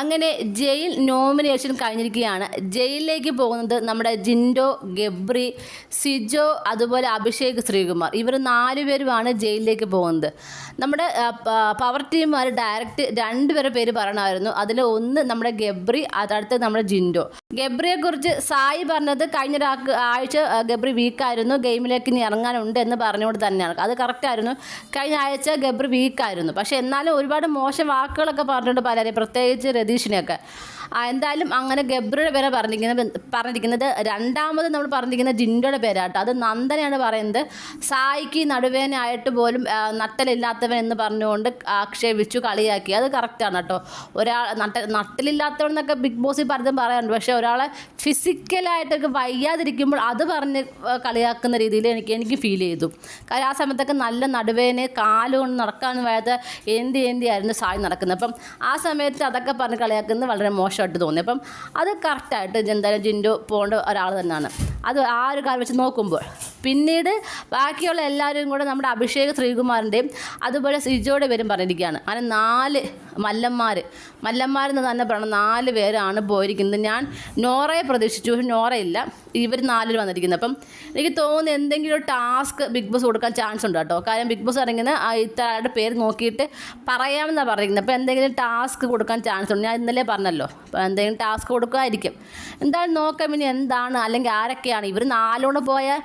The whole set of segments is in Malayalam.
അങ്ങനെ ജയിൽ നോമിനേഷൻ കഴിഞ്ഞിരിക്കുകയാണ്. ജയിലിലേക്ക് പോകുന്നത് നമ്മുടെ ജിൻഡോ ഗബ്രി സിജോ അതുപോലെ അഭിഷേക് ശ്രീകുമാർ. ഇവർ നാലുപേരുമാണ് ജയിലിലേക്ക് പോകുന്നത്. നമ്മുടെ പവർ ടീമുകാർ ഡയറക്റ്റ് രണ്ടുപേരെ പേര് പറയണമായിരുന്നു. അതിൽ ഒന്ന് നമ്മുടെ ഗബ്രി അതടുത്ത് നമ്മുടെ ജിൻഡോ. ഗബ്രിയെ കുറിച്ച് സായി പറഞ്ഞത് കഴിഞ്ഞ ആഴ്ച ഗബ്രി വീക്കായിരുന്നു ഗെയിമിലേക്ക് ഇനി ഇറങ്ങാനുണ്ട് എന്ന് പറഞ്ഞുകൊണ്ട് തന്നെയാണ്. അത് കറക്റ്റായിരുന്നു കഴിഞ്ഞ ആഴ്ച ഗബ്രി വീക്കായിരുന്നു പക്ഷേ എന്നാലും ഒരുപാട് മോശം വാക്കുകളൊക്കെ പറഞ്ഞിട്ടുണ്ട് പലരെ പ്രത്യേകിച്ച് രതീഷിനെയൊക്കെ എന്തായാലും അങ്ങനെ ഗബ്രിയുടെ പേരെ പറഞ്ഞിരിക്കുന്നത് പറഞ്ഞിരിക്കുന്നത് രണ്ടാമത് നമ്മൾ പറഞ്ഞിരിക്കുന്ന ജിൻഡോയുടെ പേരാട്ടോ. അത് നന്ദനയാണ് പറയുന്നത്. സായിക്ക് നടുവേനായിട്ട് പോലും നട്ടലില്ലാത്തവൻ എന്ന് പറഞ്ഞുകൊണ്ട് ആക്ഷേപിച്ചു കളിയാക്കി. അത് കറക്റ്റാണ് കേട്ടോ. ഒരാൾ നട്ട നട്ടലില്ലാത്തവൻ എന്നൊക്കെ ബിഗ് ബോസിൽ പലതും പറയാറുണ്ട്. പക്ഷേ ഒരാളെ ഫിസിക്കലായിട്ടൊക്കെ വയ്യാതിരിക്കുമ്പോൾ അത് പറഞ്ഞ് കളിയാക്കുന്ന രീതിയിൽ എനിക്ക് എനിക്ക് ഫീൽ ചെയ്തു. കാര്യം ആ സമയത്തൊക്കെ നല്ല നടുവേനെ കാലുകൊണ്ട് നടക്കാൻ വയ്യാത്ത എന്തി എന്തിയായിരുന്നു സായി നടക്കുന്നത്. അപ്പം ആ സമയത്ത് അതൊക്കെ കളിയാക്കുന്നത് വളരെ മോശമായിട്ട് തോന്നി. അപ്പം അത് കറക്റ്റായിട്ട് എന്തായാലും ജിൻഡു പോകേണ്ട ഒരാൾ തന്നെയാണ് അത് ആ ഒരു കാര്യം വെച്ച് നോക്കുമ്പോൾ പിന്നീട് ബാക്കിയുള്ള എല്ലാവരും കൂടെ നമ്മുടെ അഭിഷേക് ശ്രീകുമാറിന്റെയും അതുപോലെ സിജോയുടെ പേരും പറഞ്ഞിരിക്കുകയാണ്. അങ്ങനെ നാല് മല്ലന്മാർ മല്ലന്മാരെന്ന് തന്നെ പറയണം. നാല് പേരാണ് പോയിരിക്കുന്നത്. ഞാൻ നോറയെ പ്രതീക്ഷിച്ചു. പക്ഷെ നോറയില്ല ഇവർ നാലിൽ വന്നിരിക്കുന്നത്. അപ്പം എനിക്ക് തോന്നുന്നു എന്തെങ്കിലും ഒരു ടാസ്ക് ബിഗ് ബോസ് കൊടുക്കാൻ ചാൻസ് ഉണ്ട് കേട്ടോ. കാര്യം ബിഗ് ബോസ് ഇറങ്ങുന്ന ഇത്തരാളുടെ പേര് നോക്കിയിട്ട് പറയാമെന്നാണ് പറഞ്ഞിരിക്കുന്നത്. അപ്പോൾ എന്തെങ്കിലും ടാസ്ക് കൊടുക്കാൻ ചാൻസ് ഉണ്ട്. ഞാൻ ഇന്നലെ പറഞ്ഞല്ലോ. അപ്പോൾ എന്തെങ്കിലും ടാസ്ക് കൊടുക്കുമായിരിക്കും. എന്തായാലും നോക്കാം? ഇനി എന്താണ്? അല്ലെങ്കിൽ ആരൊക്കെയാണ്? ഇവർ നാലോണ്ട് പോയാൽ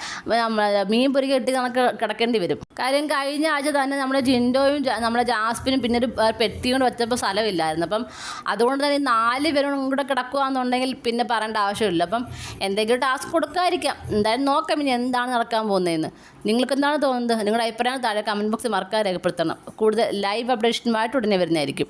മീൻ പൊരി കെട്ടി നമുക്ക് കിടക്കേണ്ടി വരും. കാര്യം കഴിഞ്ഞ ആഴ്ച തന്നെ നമ്മുടെ ജിൻഡോയും നമ്മുടെ ജാസ്പിനും പിന്നെ ഒരു പെട്ടി കൊണ്ട് വെച്ചപ്പോൾ സ്ഥലമില്ലായിരുന്നു. അപ്പം അതുകൊണ്ട് തന്നെ നാല് പേരും കൂടെ കിടക്കുകയെന്നുണ്ടെങ്കിൽ പിന്നെ പറയേണ്ട ആവശ്യമില്ല. അപ്പം എന്തെങ്കിലും ടാസ്ക് കൊടുക്കാതിരിക്കാം. എന്തായാലും നോക്കാം ഇനി എന്താണ് നടക്കാൻ പോകുന്നതെന്ന്. നിങ്ങൾക്ക് എന്താണ് തോന്നുന്നത്? നിങ്ങളുടെ അഭിപ്രായം താഴെ കമന്റ് ബോക്സിൽ മറക്കാതെ രേഖപ്പെടുത്തണം. കൂടുതൽ ലൈവ് അപ്ഡേഷനുമായിട്ട് ഉടനെ വരുന്നതായിരിക്കും.